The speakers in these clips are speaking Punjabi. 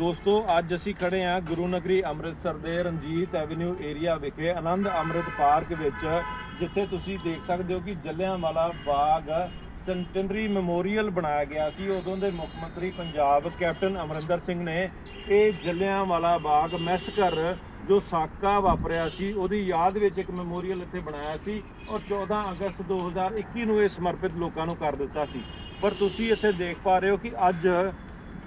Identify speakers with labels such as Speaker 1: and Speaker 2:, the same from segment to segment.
Speaker 1: ਦੋਸਤੋ, ਅੱਜ ਅਸੀਂ ਖੜੇ ਹਾਂ ਗੁਰੂ ਨਗਰੀ ਅੰਮ੍ਰਿਤਸਰ ਦੇ ਰਣਜੀਤ ਐਵਨਿਊ ਏਰੀਆ ਵਿਖੇ, ਆਨੰਦ ਅੰਮ੍ਰਿਤ ਪਾਰਕ ਵਿੱਚ, ਜਿੱਥੇ ਤੁਸੀਂ ਦੇਖ ਸਕਦੇ ਹੋ ਕਿ ਜਲਿਆਂਵਾਲਾ ਬਾਗ ਸੈਂਟਨਰੀ ਮੈਮੋਰੀਅਲ ਬਣਾਇਆ ਗਿਆ ਸੀ। ਉਦੋਂ ਦੇ ਮੁੱਖ ਮੰਤਰੀ ਪੰਜਾਬ ਕੈਪਟਨ ਅਮਰਿੰਦਰ ਸਿੰਘ ਨੇ ਇਹ ਜਲਿਆਂਵਾਲਾ ਬਾਗ ਮੈਸਕਰ ਜੋ ਸਾਕਾ ਵਾਪਰਿਆ ਸੀ, ਉਹਦੀ ਯਾਦ ਵਿੱਚ ਇੱਕ ਮੈਮੋਰੀਅਲ ਇੱਥੇ ਬਣਾਇਆ ਸੀ ਔਰ 14 ਅਗਸਤ 2021 ਨੂੰ ਇਹ ਸਮਰਪਿਤ ਲੋਕਾਂ ਨੂੰ ਕਰ ਦਿੱਤਾ ਸੀ। ਪਰ ਤੁਸੀਂ ਇੱਥੇ ਦੇਖ ਪਾ ਰਹੇ ਹੋ ਕਿ ਅੱਜ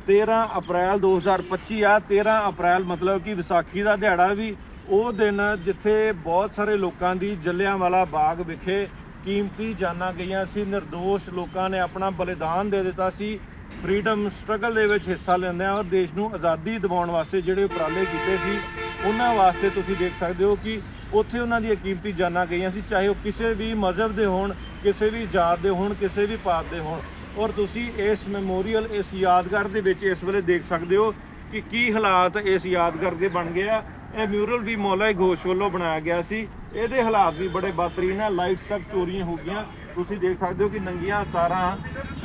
Speaker 1: 13 ਅਪ੍ਰੈਲ 2025 ਆ 13 ਅਪ੍ਰੈਲ ਮਤਲਬ ਕਿ ਵਿਸਾਖੀ ਦਾ ਦਿਹਾੜਾ ਵੀ, ਉਹ ਦਿਨ ਜਿੱਥੇ ਬਹੁਤ ਸਾਰੇ ਲੋਕਾਂ ਦੀ ਜਲਿਆਂਵਾਲਾ ਬਾਗ ਵਿਖੇ ਕੀਮਤੀ ਜਾਨਾਂ ਗਈਆਂ ਸੀ, ਨਿਰਦੋਸ਼ ਲੋਕਾਂ ਨੇ ਆਪਣਾ ਬਲੀਦਾਨ ਦੇ ਦਿੱਤਾ ਸੀ, ਫਰੀडम ਸਟਰਗਲ ਦੇ ਵਿੱਚ ਹਿੱਸਾ ਲੈਂਦੇ ਆ ਔਰ ਦੇਸ਼ ਨੂੰ ਆਜ਼ਾਦੀ ਦਿਵਾਉਣ ਵਾਸਤੇ ਜਿਹੜੇ ਉਪਰਾਲੇ ਕੀਤੇ ਸੀ, ਉਹਨਾਂ ਵਾਸਤੇ ਤੁਸੀਂ ਦੇਖ ਸਕਦੇ ਹੋ ਕਿ ਉੱਥੇ ਉਹਨਾਂ ਦੀਆਂ ਕੀਮਤੀ ਜਾਨਾਂ ਗਈਆਂ ਸੀ, ਚਾਹੇ ਉਹ ਕਿਸੇ ਵੀ ਮਜ਼ਹਬ ਦੇ ਹੋਣ, ਕਿਸੇ ਵੀ ਜਾਤ ਦੇ ਹੋਣ, ਕਿਸੇ ਵੀ ਪਾਤ ਦੇ ਹੋਣ। ਔਰ ਤੁਸੀਂ ਇਸ ਮੈਮੋਰੀਅਲ, ਇਸ ਯਾਦਗਾਰ ਦੇ ਵਿੱਚ ਇਸ ਵੇਲੇ ਦੇਖ ਸਕਦੇ ਹੋ ਕਿ ਕੀ ਹਾਲਾਤ ਇਸ ਯਾਦਗਾਰ ਦੇ ਬਣ ਗਏ ਆ। ਇਹ ਮਿਊਰਲ ਵੀ ਮੌਲਾਈ ਘੋਸ਼ ਵੱਲੋਂ ਬਣਾਇਆ ਗਿਆ ਸੀ। ਇਹਦੇ ਹਾਲਾਤ ਵੀ ਬੜੇ ਬਦਤਰੀਨ ਆ ਲਾਈਟਸ ਤੱਕ ਚੋਰੀਆਂ ਹੋ ਗਈਆਂ। ਤੁਸੀਂ ਦੇਖ ਸਕਦੇ ਹੋ ਕਿ ਨੰਗੀਆਂ ਤਾਰਾਂ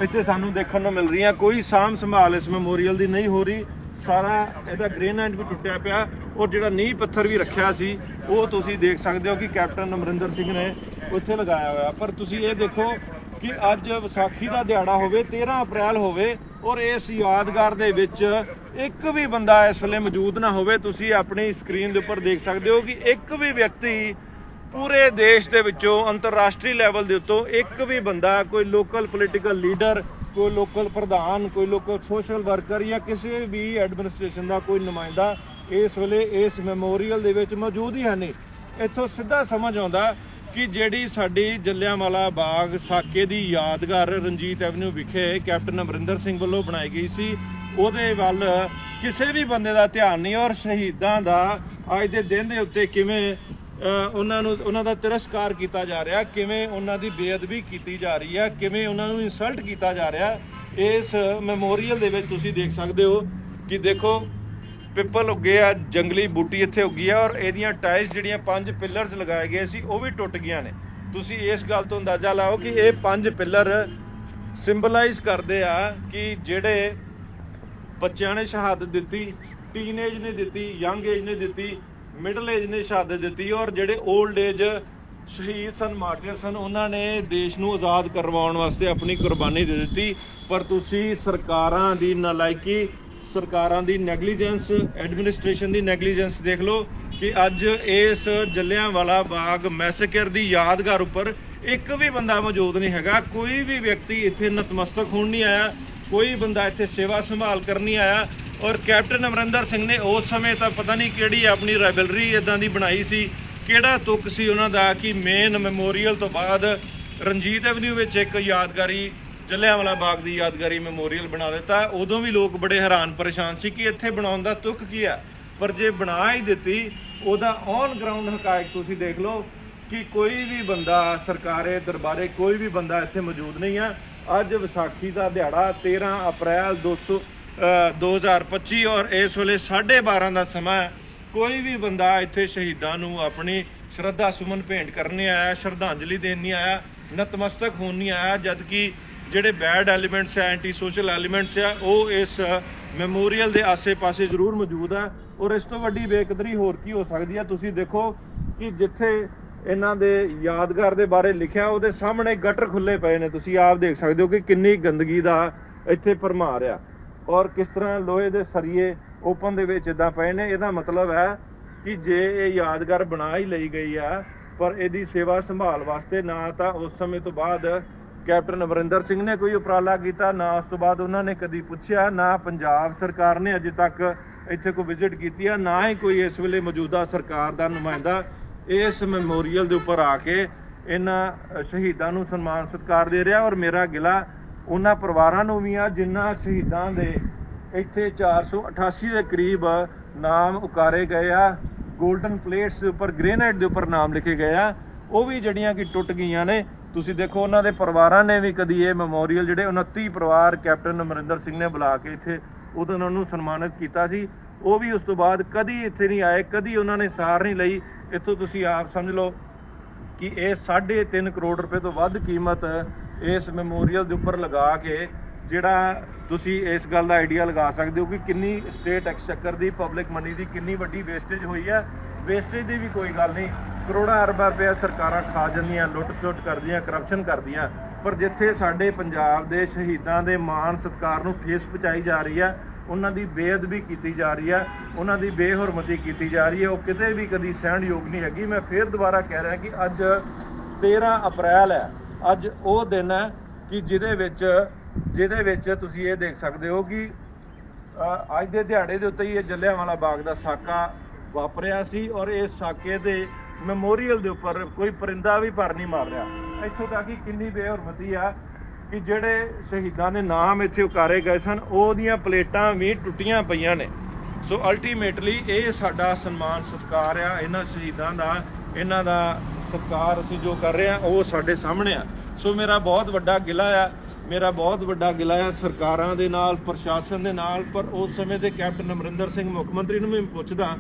Speaker 1: ਇੱਥੇ ਸਾਨੂੰ ਦੇਖਣ ਨੂੰ ਮਿਲ ਰਹੀਆਂ। ਕੋਈ ਸਾਂਭ ਸੰਭਾਲ ਇਸ ਮੈਮੋਰੀਅਲ ਦੀ ਨਹੀਂ ਹੋ ਰਹੀ। ਸਾਰਾ ਇਹਦਾ ਗ੍ਰੇਨਾਈਟ ਵੀ ਟੁੱਟਿਆ ਪਿਆ ਔਰ ਜਿਹੜਾ ਨੀਂਹ ਪੱਥਰ ਵੀ ਰੱਖਿਆ ਸੀ, ਉਹ ਤੁਸੀਂ ਦੇਖ ਸਕਦੇ ਹੋ ਕਿ ਕੈਪਟਨ ਅਮਰਿੰਦਰ ਸਿੰਘ ਨੇ ਉੱਥੇ ਲਗਾਇਆ ਹੋਇਆ। ਪਰ ਤੁਸੀਂ ਇਹ ਦੇਖੋ ਕਿ ਅੱਜ ਵਿਸਾਖੀ ਦਾ ਦਿਹਾੜਾ ਹੋਵੇ 13 ਅਪ੍ਰੈਲ ਹੋਵੇ ਔਰ ਇਸ ਯਾਦਗਾਰ ਦੇ ਵਿੱਚ ਇੱਕ ਵੀ ਬੰਦਾ ਇਸ ਵੇਲੇ ਮੌਜੂਦ ਨਾ ਹੋਵੇ, ਤੁਸੀਂ ਆਪਣੀ ਸਕਰੀਨ ਦੇ ਉੱਪਰ ਦੇਖ ਸਕਦੇ ਹੋ ਕਿ ਇੱਕ ਵੀ ਵਿਅਕਤੀ ਪੂਰੇ ਦੇਸ਼ ਦੇ ਵਿੱਚੋਂ ਅੰਤਰਰਾਸ਼ਟਰੀ ਲੈਵਲ ਦੇ ਉੱਤੋਂ ਇੱਕ ਵੀ ਬੰਦਾ, ਕੋਈ ਲੋਕਲ ਪੋਲੀਟੀਕਲ ਲੀਡਰ ਕੋਈ ਲੋਕਲ ਪ੍ਰਧਾਨ, ਕੋਈ ਲੋਕਲ ਸੋਸ਼ਲ ਵਰਕਰ ਜਾਂ ਕਿਸੇ ਵੀ ਐਡਮਿਨਿਸਟ੍ਰੇਸ਼ਨ ਦਾ ਕੋਈ ਨੁਮਾਇੰਦਾ ਇਸ ਵੇਲੇ ਇਸ ਮੈਮੋਰੀਅਲ ਦੇ ਵਿੱਚ ਮੌਜੂਦ ਹੀ ਹੈ ਨਹੀਂ ਇੱਥੋਂ ਸਿੱਧਾ ਸਮਝ ਆਉਂਦਾ ਕਿ ਜਿਹੜੀ ਸਾਡੀ ਜਲਿਆਂਵਾਲਾ ਬਾਗ ਸਾਕੇ ਦੀ ਯਾਦਗਾਰ ਰਣਜੀਤ ਐਵਨਿਊ ਵਿਖੇ ਕੈਪਟਨ ਅਮਰਿੰਦਰ ਸਿੰਘ ਵੱਲੋਂ ਬਣਾਈ ਗਈ ਸੀ, ਉਹਦੇ ਵੱਲ ਕਿਸੇ ਵੀ ਬੰਦੇ ਦਾ ਧਿਆਨ ਨਹੀਂ ਔਰ ਸ਼ਹੀਦਾਂ ਦਾ ਅੱਜ ਦੇ ਦਿਨ ਦੇ ਉੱਤੇ ਕਿਵੇਂ ਉਹਨਾਂ ਨੂੰ, ਉਹਨਾਂ ਦਾ ਤਿਰਸਕਾਰ ਕੀਤਾ ਜਾ ਰਿਹਾ, ਕਿਵੇਂ ਉਹਨਾਂ ਦੀ ਬੇਅਦਬੀ ਕੀਤੀ ਜਾ ਰਹੀ ਹੈ, ਕਿਵੇਂ ਉਹਨਾਂ ਨੂੰ ਇਨਸਲਟ ਕੀਤਾ ਜਾ ਰਿਹਾ, ਇਸ ਮੈਮੋਰੀਅਲ ਦੇ ਵਿੱਚ ਤੁਸੀਂ ਦੇਖ ਸਕਦੇ ਹੋ ਕਿ ਦੇਖੋ ਪਿੱਪਲ ਉੱਗੇ ਆ, ਜੰਗਲੀ ਬੂਟੀ ਇੱਥੇ ਉੱਗੀ ਆ ਔਰ ਇਹਦੀਆਂ ਟਾਈਲਸ ਜਿਹੜੀਆਂ ਪੰਜ ਪਿੱਲਰਸ ਲਗਾਏ ਗਏ ਸੀ, ਉਹ ਵੀ ਟੁੱਟ ਗਈਆਂ ਨੇ। ਤੁਸੀਂ ਇਸ ਗੱਲ ਤੋਂ ਅੰਦਾਜ਼ਾ ਲਾਓ ਕਿ ਇਹ ਪੰਜ ਪਿੱਲਰ ਸਿੰਬਲਾਈਜ਼ ਕਰਦੇ ਆ ਕਿ ਜਿਹੜੇ ਬੱਚਿਆਂ ਨੇ ਸ਼ਹਾਦਤ ਦਿੱਤੀ ਟੀਨੇਜ ਨੇ ਦਿੱਤੀ ਯੰਗ ਏਜ ਨੇ ਦਿੱਤੀ ਮਿਡਲ ਏਜ ਨੇ ਸ਼ਹਾਦਤ ਦਿੱਤੀ ਔਰ ਜਿਹੜੇ 올ਡ ਏਜ ਸ਼ਹੀਦ ਸਨ ਮਾਰਟਰ ਸਨ, ਉਹਨਾਂ ਨੇ ਦੇਸ਼ ਨੂੰ ਆਜ਼ਾਦ ਕਰਵਾਉਣ ਵਾਸਤੇ ਆਪਣੀ ਕੁਰਬਾਨੀ ਦੇ ਦਿੱਤੀ। ਪਰ ਤੁਸੀਂ ਸਰਕਾਰਾਂ ਦੀ ਨਲਾਇਕੀ ਸਰਕਾਰਾਂ ਦੀ ਨੈਗਲੀਜੈਂਸ ਐਡਮਿਨਿਸਟ੍ਰੇਸ਼ਨ ਦੀ ਨੈਗਲੀਜੈਂਸ ਦੇਖ ਲਓ ਕਿ ਅੱਜ ਇਸ ਜਲਿਆਂਵਾਲਾ ਬਾਗ ਮੈਸੇਕਰ ਦੀ ਯਾਦਗਾਰ ਉੱਪਰ ਇੱਕ ਵੀ ਬੰਦਾ ਮੌਜੂਦ ਨਹੀਂ ਹੈਗਾ। ਕੋਈ ਵੀ ਵਿਅਕਤੀ ਇੱਥੇ ਨਤਮਸਤਕ ਹੋਣ ਨਹੀਂ ਆਇਆ, ਕੋਈ ਬੰਦਾ ਇੱਥੇ ਸੇਵਾ ਸੰਭਾਲ ਕਰਨ ਨਹੀਂ ਆਇਆ ਔਰ ਕੈਪਟਨ ਅਮਰਿੰਦਰ ਸਿੰਘ ਨੇ ਉਸ ਸਮੇਂ ਤਾਂ ਪਤਾ ਨਹੀਂ ਕਿਹੜੀ ਆਪਣੀ ਰਾਈਵਲਰੀ ਇਦਾਂ ਦੀ ਬਣਾਈ ਸੀ, ਕਿਹੜਾ ਤੁਕ ਸੀ ਉਹਨਾਂ ਦਾ ਕਿ ਮੇਨ ਮੈਮੋਰੀਅਲ ਤੋਂ ਬਾਅਦ ਰਣਜੀਤ ਐਵਨਿਊ ਵਿੱਚ ਇੱਕ ਯਾਦਗਾਰੀ ਜਲਿਆਂਵਾਲਾ ਬਾਗ ਦੀ ਯਾਦਗਾਰੀ ਮੈਮੋਰੀਅਲ ਬਣਾ ਦਿੱਤਾ। ਉਦੋਂ ਵੀ ਲੋਕ ਬੜੇ ਹੈਰਾਨ ਪਰੇਸ਼ਾਨ ਸੀ ਕਿ ਇੱਥੇ ਬਣਾਉਣ ਦਾ ਤੁਕ ਕੀ ਆ। ਪਰ ਜੇ ਬਣਾ ਹੀ ਦਿੱਤੀ ਉਹਦਾ ਔਨ ਗਰਾਊਂਡ ਹਕਾਇਕ ਤੁਸੀਂ ਦੇਖ ਲਓ ਕਿ ਕੋਈ ਵੀ ਬੰਦਾ ਸਰਕਾਰੇ ਦਰਬਾਰੇ ਕੋਈ ਵੀ ਬੰਦਾ ਇੱਥੇ ਮੌਜੂਦ ਨਹੀਂ ਆ। ਅੱਜ ਵਿਸਾਖੀ ਦਾ ਦਿਹਾੜਾ 13 ਅਪ੍ਰੈਲ 200 ਅ, 2025 ਔਰ ਇਸ ਵੇਲੇ 12:30 ਦਾ ਸਮਾਂ ਕੋਈ ਵੀ ਬੰਦਾ ਇੱਥੇ ਸ਼ਹੀਦਾਂ ਨੂੰ ਆਪਣੀ ਸ਼ਰਧਾ ਸੁਮਨ ਭੇਂਟ ਕਰਨ ਨਹੀਂ ਆਇਆ ਸ਼ਰਧਾਂਜਲੀ ਦੇਣ ਨਹੀਂ ਆਇਆ ਨਤਮਸਤਕ ਹੋਣ ਨਹੀਂ ਆਇਆ ਜਦ ਕਿ ਜਿਹੜੇ ਬੈਡ ਐਲੀਮੈਂਟਸ ਆ ਐਂਟੀ ਸੋਸ਼ਲ ਐਲੀਮੈਂਟਸ ਆ, ਉਹ ਇਸ ਮੈਮੋਰੀਅਲ ਦੇ ਆਸੇ-ਪਾਸੇ ਜ਼ਰੂਰ ਮੌਜੂਦ ਆ। ਔਰ ਇਸ ਤੋਂ ਵੱਡੀ ਬੇਕਦਰੀ ਹੋਰ ਕੀ ਹੋ ਸਕਦੀ ਆ? ਤੁਸੀਂ ਦੇਖੋ ਕਿ ਜਿੱਥੇ ਇਹਨਾਂ ਦੇ ਯਾਦਗਾਰ ਦੇ ਬਾਰੇ ਲਿਖਿਆ, ਉਹਦੇ ਸਾਹਮਣੇ ਗਟਰ ਖੁੱਲੇ ਪਏ ਨੇ। ਤੁਸੀਂ ਆਪ ਦੇਖ ਸਕਦੇ ਹੋ ਕਿ ਕਿੰਨੀ ਗੰਦਗੀ ਦਾ ਇੱਥੇ ਭਰਮਾਰ ਆ। ਔਰ ਕਿਸ ਤਰ੍ਹਾਂ ਲੋਹੇ ਦੇ ਸਰੀਏ ਓਪਨ ਦੇ ਵਿੱਚ ਇਦਾਂ ਪਏ ਨੇ, ਇਹਦਾ ਮਤਲਬ ਹੈ ਕਿ ਜੇ ਇਹ ਯਾਦਗਾਰ ਬਣਾ ਹੀ ਲਈ ਗਈ ਆ, ਪਰ ਇਹਦੀ ਸੇਵਾ ਸੰਭਾਲ ਵਾਸਤੇ ਨਾ ਤਾਂ ਉਸ ਸਮੇਂ ਤੋਂ ਬਾਅਦ ਕੈਪਟਨ ਅਮਰਿੰਦਰ ਸਿੰਘ ਨੇ ਕੋਈ ਉਪਰਾਲਾ ਕੀਤਾ, ਨਾ ਉਸ ਤੋਂ ਬਾਅਦ ਉਹਨਾਂ ਨੇ ਕਦੀ ਪੁੱਛਿਆ, ਨਾ ਪੰਜਾਬ ਸਰਕਾਰ ਨੇ ਅਜੇ ਤੱਕ ਇੱਥੇ ਕੋਈ ਵਿਜ਼ਿਟ ਕੀਤੀ ਆ, ਨਾ ਹੀ ਕੋਈ ਇਸ ਵੇਲੇ ਮੌਜੂਦਾ ਸਰਕਾਰ ਦਾ ਨੁਮਾਇੰਦਾ ਇਸ ਮੈਮੋਰੀਅਲ ਦੇ ਉੱਪਰ ਆ ਕੇ ਇਹਨਾਂ ਸ਼ਹੀਦਾਂ ਨੂੰ ਸਨਮਾਨ ਸਤਿਕਾਰ ਦੇ ਰਿਹਾ ਔਰ ਮੇਰਾ ਗਿਲਾ ਉਹਨਾਂ ਪਰਿਵਾਰਾਂ ਨੂੰ ਵੀ ਆ, ਜਿਨ੍ਹਾਂ ਸ਼ਹੀਦਾਂ ਦੇ ਇੱਥੇ 488 ਦੇ ਕਰੀਬ ਨਾਮ ਉਕਾਰੇ ਗਏ ਆ 골ਡਨ ਪਲੇਟਸ ਦੇ ਉੱਪਰ ਗ੍ਰੇਨਾਈਟ ਦੇ ਉੱਪਰ ਨਾਮ ਲਿਖੇ ਗਏ ਆ, ਉਹ ਵੀ ਜਿਹੜੀਆਂ ਕਿ ਟੁੱਟ ਗਈਆਂ ਨੇ ਤੁਸੀਂ ਦੇਖੋ ਉਹਨਾਂ ਦੇ ਪਰਿਵਾਰਾਂ ਨੇ ਵੀ ਕਦੀ ਇਹ ਮੈਮੋਰੀਅਲ ਜਿਹੜੇ 29 ਪਰਿਵਾਰ ਕੈਪਟਨ ਅਮਰਿੰਦਰ ਸਿੰਘ ਨੇ ਬੁਲਾ ਕੇ ਇੱਥੇ ਉਦੋਂ ਉਹਨਾਂ ਨੂੰ ਸਨਮਾਨਿਤ ਕੀਤਾ ਸੀ, ਉਹ ਵੀ ਉਸ ਤੋਂ ਬਾਅਦ ਕਦੀ ਇੱਥੇ ਨਹੀਂ ਆਏ, ਕਦੀ ਉਹਨਾਂ ਨੇ ਸਾਰ ਨਹੀਂ ਲਈ। ਇੱਥੋਂ ਤੁਸੀਂ ਆਪ ਸਮਝ ਲਓ ਕਿ ਇਹ 3.5 ਕਰੋੜ ਰੁਪਏ ਤੋਂ ਵੱਧ ਕੀਮਤ ਇਸ ਮੈਮੋਰੀਅਲ ਦੇ ਉੱਪਰ ਲਗਾ ਕੇ ਜਿਹੜਾ ਤੁਸੀਂ ਇਸ ਗੱਲ ਦਾ ਆਈਡੀਆ ਲਗਾ ਸਕਦੇ ਹੋ ਕਿ ਕਿੰਨੀ ਸਟੇਟ ਐਕਸਚੇਕਰ ਦੀ ਪਬਲਿਕ ਮਨੀ ਦੀ ਕਿੰਨੀ ਵੱਡੀ ਵੇਸਟੇਜ ਹੋਈ ਹੈ। ਵੇਸਟੇਜ ਦੀ ਵੀ ਕੋਈ ਗੱਲ ਨਹੀਂ। ਕਰੋੜਾਂ ਅਰਬਾਂ ਰੁਪਏ ਸਰਕਾਰਾਂ ਖਾ ਜਾਂਦੀਆਂ ਲੁੱਟ-ਸੁੱਟ ਕਰਦੀਆਂ ਕਰਪਸ਼ਨ ਕਰਦੀਆਂ। ਪਰ ਜਿੱਥੇ ਸਾਡੇ ਪੰਜਾਬ ਦੇ ਸ਼ਹੀਦਾਂ ਦੇ ਮਾਣ ਸਤਿਕਾਰ ਨੂੰ ਠੇਸ ਪਹੁੰਚਾਈ ਜਾ ਰਹੀ ਹੈ ਉਹਨਾਂ ਦੀ ਬੇਅਦਬੀ ਕੀਤੀ ਜਾ ਰਹੀ ਹੈ ਉਹਨਾਂ ਦੀ ਬੇਹਰਮਤੀ ਕੀਤੀ ਜਾ ਰਹੀ ਹੈ ਉਹ ਕਿਤੇ ਵੀ ਕਦੀ ਸਹਿਣਯੋਗ ਨਹੀਂ ਹੈਗੀ। ਮੈਂ ਫੇਰ ਦੁਬਾਰਾ ਕਹਿ ਰਿਹਾ ਕਿ ਅੱਜ 13 ਅਪ੍ਰੈਲ ਹੈ। ਅੱਜ ਉਹ ਦਿਨ ਹੈ ਕਿ ਜਿਹਦੇ ਵਿੱਚ ਜਿਹਦੇ ਵਿੱਚ ਤੁਸੀਂ ਇਹ ਦੇਖ ਸਕਦੇ ਹੋ ਕਿ ਅੱਜ ਦੇ ਦਿਹਾੜੇ ਦੇ ਉੱਤੇ ਹੀ ਇਹ ਜੱਲਿਆਂਵਾਲਾ ਬਾਗ ਦਾ ਸਾਕਾ ਵਾਪਰਿਆ ਸੀ ਔਰ ਇਸ ਸਾਕੇ ਦੇ ਮੈਮੋਰੀਅਲ ਦੇ ਉੱਪਰ ਕੋਈ ਪਰਿੰਦਾ ਵੀ ਪਰ ਨਹੀਂ ਮਾਰ ਰਿਹਾ ਇੱਥੋਂ ਤੱਕ ਕਿ ਕਿੰਨੀ ਬੇਹਰਮਤੀ ਆ ਕਿ ਜਿਹੜੇ ਸ਼ਹੀਦਾਂ ਦੇ ਨਾਮ ਇੱਥੇ ਉਕਾਰੇ ਗਏ ਸਨ, ਉਹਦੀਆਂ ਪਲੇਟਾਂ ਵੀ ਟੁੱਟੀਆਂ ਪਈਆਂ ਨੇ। ਸੋ ਅਲਟੀਮੇਟਲੀ ਇਹ ਸਾਡਾ ਸਨਮਾਨ ਸਤਿਕਾਰ ਆ। ਇਹਨਾਂ ਸ਼ਹੀਦਾਂ ਦਾ, ਇਹਨਾਂ ਦਾ ਸਤਿਕਾਰ ਅਸੀਂ ਜੋ ਕਰ ਰਹੇ ਆ, ਉਹ ਸਾਡੇ ਸਾਹਮਣੇ ਆ। ਸੋ ਮੇਰਾ ਬਹੁਤ ਵੱਡਾ ਗਿਲਾ ਆ। ਮੇਰਾ ਬਹੁਤ ਵੱਡਾ ਗਿਲਾ ਆ ਸਰਕਾਰਾਂ ਦੇ ਨਾਲ, ਪ੍ਰਸ਼ਾਸਨ ਦੇ ਨਾਲ, ਪਰ ਉਸ ਸਮੇਂ ਦੇ ਕੈਪਟਨ ਅਮਰਿੰਦਰ ਸਿੰਘ ਮੁੱਖ ਮੰਤਰੀ ਨੂੰ ਵੀ ਮੈਂ ਪੁੱਛਦਾ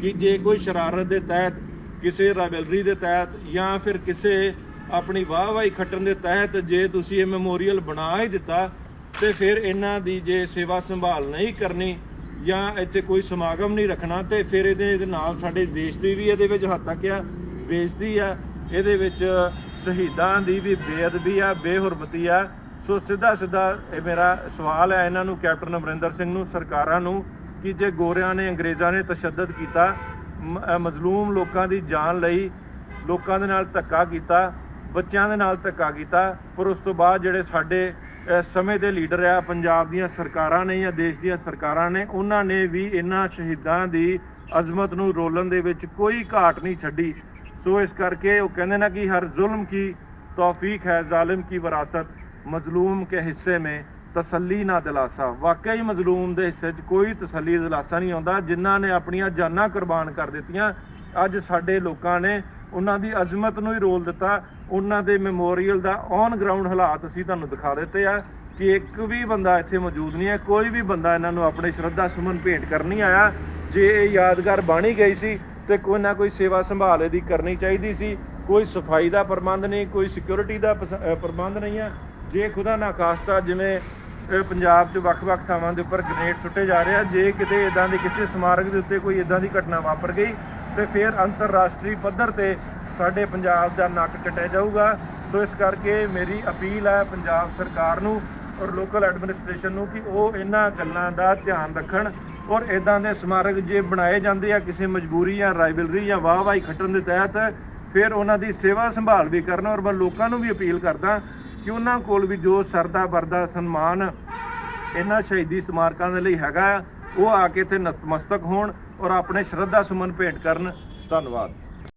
Speaker 1: ਕਿ ਜੇ ਕੋਈ ਸ਼ਰਾਰਤ ਦੇ ਤਹਿਤ ਕਿਸੇ ਰਾਵੈਲਰੀ ਦੇ ਤਹਿਤ ਜਾਂ ਫਿਰ ਕਿਸੇ ਆਪਣੀ ਵਾਹਵਾਈ ਖੱਟਣ ਦੇ ਤਹਿਤ ਜੇ ਤੁਸੀਂ ਇਹ ਮੈਮੋਰੀਅਲ ਬਣਾ ਹੀ ਦਿੱਤਾ ਤੇ ਫਿਰ ਇਹਨਾਂ ਦੀ ਜੇ ਸੇਵਾ ਸੰਭਾਲ ਨਹੀਂ ਕਰਨੀ ਜਾਂ ਇੱਥੇ ਕੋਈ ਸਮਾਗਮ ਨਹੀਂ ਰੱਖਣਾ ਤੇ ਫਿਰ ਇਹਦੇ ਇਹਦੇ ਨਾਲ ਸਾਡੇ ਦੇਸ਼ ਦੀ ਵੀ ਇਹਦੇ ਵਿੱਚ ਹੱਦ ਤੱਕ ਆ ਬੇਇੱਜ਼ਤੀ ਆ, ਇਹਦੇ ਵਿੱਚ ਸ਼ਹੀਦਾਂ ਦੀ ਵੀ ਬੇਅਦਬੀ ਆ, ਬੇਹੁਰਮਤੀ ਆ। ਸੋ ਸਿੱਧਾ ਸਿੱਧਾ ਇਹ ਮੇਰਾ ਸਵਾਲ ਹੈ ਇਹਨਾਂ ਨੂੰ, ਕੈਪਟਨ ਅਮਰਿੰਦਰ ਸਿੰਘ ਨੂੰ, ਸਰਕਾਰਾਂ ਨੂੰ ਕਿ ਜੇ ਗੋਰਿਆਂ ਨੇ, ਅੰਗਰੇਜ਼ਾਂ ਨੇ ਤਸ਼ੱਦਦ ਕੀਤਾ ਮਜ਼ਲੂਮ ਲੋਕਾਂ ਦੀ ਜਾਨ ਲਈ ਲੋਕਾਂ ਦੇ ਨਾਲ ਧੱਕਾ ਕੀਤਾ, ਬੱਚਿਆਂ ਦੇ ਨਾਲ ਧੱਕਾ ਕੀਤਾ, ਪਰ ਉਸ ਤੋਂ ਬਾਅਦ ਜਿਹੜੇ ਸਾਡੇ ਸਮੇਂ ਦੇ ਲੀਡਰ ਆ, ਪੰਜਾਬ ਦੀਆਂ ਸਰਕਾਰਾਂ ਨੇ ਜਾਂ ਦੇਸ਼ ਦੀਆਂ ਸਰਕਾਰਾਂ ਨੇ, ਉਹਨਾਂ ਨੇ ਵੀ ਇਹਨਾਂ ਸ਼ਹੀਦਾਂ ਦੀ ਅਜ਼ਮਤ ਨੂੰ ਰੋਲਣ ਦੇ ਵਿੱਚ ਕੋਈ ਘਾਟ ਨਹੀਂ ਛੱਡੀ। ਸੋ ਇਸ ਕਰਕੇ ਉਹ ਕਹਿੰਦੇ ਨਾ ਕਿ ਹਰ ਜ਼ੁਲਮ ਕੀ ਤੌਫੀਕ ਹੈ, ਜ਼ਾਲਿਮ ਕੀ ਵਿਰਾਸਤ, ਮਜ਼ਲੂਮ ਕੇ ਹਿੱਸੇ में ਤਸੱਲੀ ਨਾ ਦਿਲਾਸਾ। ਵਾਕਈ ਮਜ਼ਲੂਮ ਦੇ ਹਿੱਸੇ 'ਚ ਕੋਈ ਤਸੱਲੀ ਦਿਲਾਸਾ ਨਹੀਂ ਆਉਂਦਾ। ਜਿਨ੍ਹਾਂ ਨੇ ਆਪਣੀਆਂ ਜਾਨਾਂ ਕੁਰਬਾਨ ਕਰ ਦਿੱਤੀਆਂ, ਅੱਜ ਸਾਡੇ ਲੋਕਾਂ ਨੇ ਉਹਨਾਂ ਦੀ ਅਜ਼ਮਤ ਨੂੰ ਹੀ ਰੋਲ ਦਿੱਤਾ। ਉਹਨਾਂ ਦੇ ਮੈਮੋਰੀਅਲ ਦਾ ਔਨ ਗਰਾਊਂਡ ਹਾਲਾਤ ਅਸੀਂ ਤੁਹਾਨੂੰ ਦਿਖਾ ਦਿੱਤੇ ਆ ਕਿ ਇੱਕ ਵੀ ਬੰਦਾ ਇੱਥੇ ਮੌਜੂਦ ਨਹੀਂ ਹੈ। ਕੋਈ ਵੀ ਬੰਦਾ ਇਹਨਾਂ ਨੂੰ ਆਪਣੇ ਸ਼ਰਧਾ ਸੁਮਨ ਭੇਟ ਕਰਨ ਨਹੀਂ ਆਇਆ। ਜੇ ਇਹ ਯਾਦਗਾਰ ਬਾਣੀ ਗਈ ਸੀ ਤੇ ਕੋਈ ਨਾ ਕੋਈ ਸੇਵਾ ਸੰਭਾਲ ਇਹਦੀ ਕਰਨੀ ਚਾਹੀਦੀ ਸੀ। ਕੋਈ ਸਫ਼ਾਈ ਦਾ ਪ੍ਰਬੰਧ ਨਹੀਂ, ਕੋਈ ਸਿਕਿਉਰਿਟੀ ਦਾ ਪ੍ਰਬੰਧ ਨਹੀਂ ਹੈ ਜੇ ਖੁਦਾ ਨਾ ਕਾਸਤਾ ਜਿਵੇਂ ਪੰਜਾਬ 'ਚ ਵੱਖ-ਵੱਖ ਥਾਵਾਂ ਦੇ ਉੱਪਰ ਗ੍ਰੇਨੇਡ ਸੁੱਟੇ ਜਾ ਰਹੇ ਆ। ਜੇ ਕਿਤੇ ਇਦਾਂ ਦੇ ਕਿਸੇ ਸਮਾਰਕ ਦੇ ਉੱਤੇ ਕੋਈ ਇਦਾਂ ਦੀ ਘਟਨਾ ਵਾਪਰ ਗਈ, ਤੇ ਫਿਰ ਅੰਤਰਰਾਸ਼ਟਰੀ ਪੱਧਰ ਤੇ ਸਾਡੇ ਪੰਜਾਬ ਦਾ ਨੱਕ ਕੱਟਿਆ ਜਾਊਗਾ। ਸੋ ਇਸ ਕਰਕੇ ਮੇਰੀ ਅਪੀਲ ਹੈ ਪੰਜਾਬ ਸਰਕਾਰ ਨੂੰ ਔਰ ਲੋਕਲ ਐਡਮਿਨਿਸਟ੍ਰੇਸ਼ਨ ਨੂੰ ਕਿ ਉਹ ਇਹਨਾਂ ਗੱਲਾਂ ਦਾ ਧਿਆਨ ਰੱਖਣ ਔਰ ਇਦਾਂ ਦੇ ਸਮਾਰਕ ਜੇ ਬਣਾਏ ਜਾਂਦੇ ਆ, ਕਿਸੇ ਮਜਬੂਰੀ ਜਾਂ ਰਾਈਵਲਰੀ ਜਾਂ ਵਾਹ ਵਾਹੀ ਖੱਟਣ ਦੇ ਤਹਿਤ, ਫਿਰ ਉਹਨਾਂ ਦੀ ਸੇਵਾ ਸੰਭਾਲ ਵੀ ਕਰਨ ਔਰ ਮੈਂ ਲੋਕਾਂ ਨੂੰ ਵੀ ਅਪੀਲ ਕਰਦਾ ਕਿ ਉਹਨਾਂ ਕੋਲ ਵੀ ਜੋ ਸਰਦਾ ਵਰਦਾ ਸਨਮਾਨ ਇਹਨਾਂ ਸ਼ਹੀਦੀ ਸਮਾਰਕਾਂ ਦੇ ਲਈ ਹੈਗਾ ਆ, ਉਹ ਆ ਕੇ ਇੱਥੇ ਨਤਮਸਤਕ ਹੋਣ ਔਰ ਆਪਣੇ ਸ਼ਰਧਾ ਸੁਮਨ ਭੇਂਟ ਕਰਨ। ਧੰਨਵਾਦ।